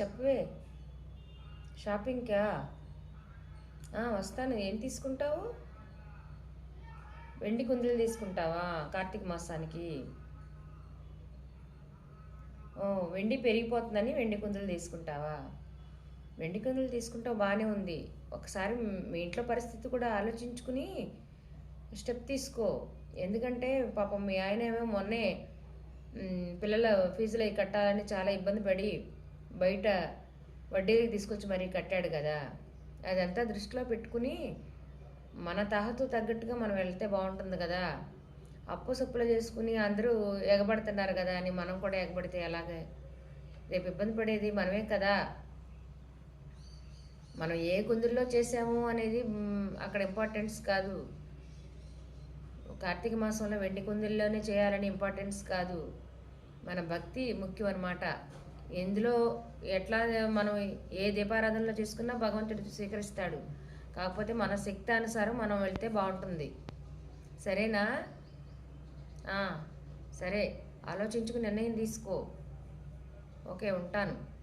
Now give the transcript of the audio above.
చెప్పవే. షాపింగ్కా? వస్తాను. ఏం తీసుకుంటావు? వెండి కుందులు తీసుకుంటావా? కార్తీక మాసానికి? ఓ వెండి పెరిగిపోతుందని వెండి కుందులు తీసుకుంటావా? వెండి కుందులు తీసుకుంటావు బాగానే ఉంది. ఒకసారి మీ ఇంట్లో పరిస్థితి కూడా ఆలోచించుకుని స్టెప్ తీసుకో. ఎందుకంటే పాపం మీ ఆయన ఏమో మొన్నే పిల్లల ఫీజులు అవి కట్టాలని చాలా ఇబ్బంది పడి బయట వడ్డీకి తీసుకొచ్చి మరీ కట్టాడు కదా. అదంతా దృష్టిలో పెట్టుకుని మన తహతు తగ్గట్టుగా మనం వెళ్తే బాగుంటుంది కదా. అప్పు సప్పులు చేసుకుని అందరూ ఎగబడుతున్నారు కదా అని మనం కూడా ఎగబడితే ఎలాగే? రేపు ఇబ్బంది పడేది మనమే కదా. మనం ఏ కుందుల్లో చేసాము అనేది అక్కడ ఇంపార్టెన్స్ కాదు. కార్తీక మాసంలో వెండి కుందుల్లోనే చేయాలని ఇంపార్టెన్స్ కాదు. మన భక్తి ముఖ్యం అన్నమాట ఎందులో ఎట్లా మనం ఏ దీపారాధనలో చేసుకున్నా భగవంతుడు స్వీకరిస్తాడు. కాకపోతే మన శక్తి అనుసారం మనం వెళ్తే బాగుంటుంది. సరేనా? సరే. ఆలోచించుకుని నిర్ణయం తీసుకో. ఓకే ఉంటాను.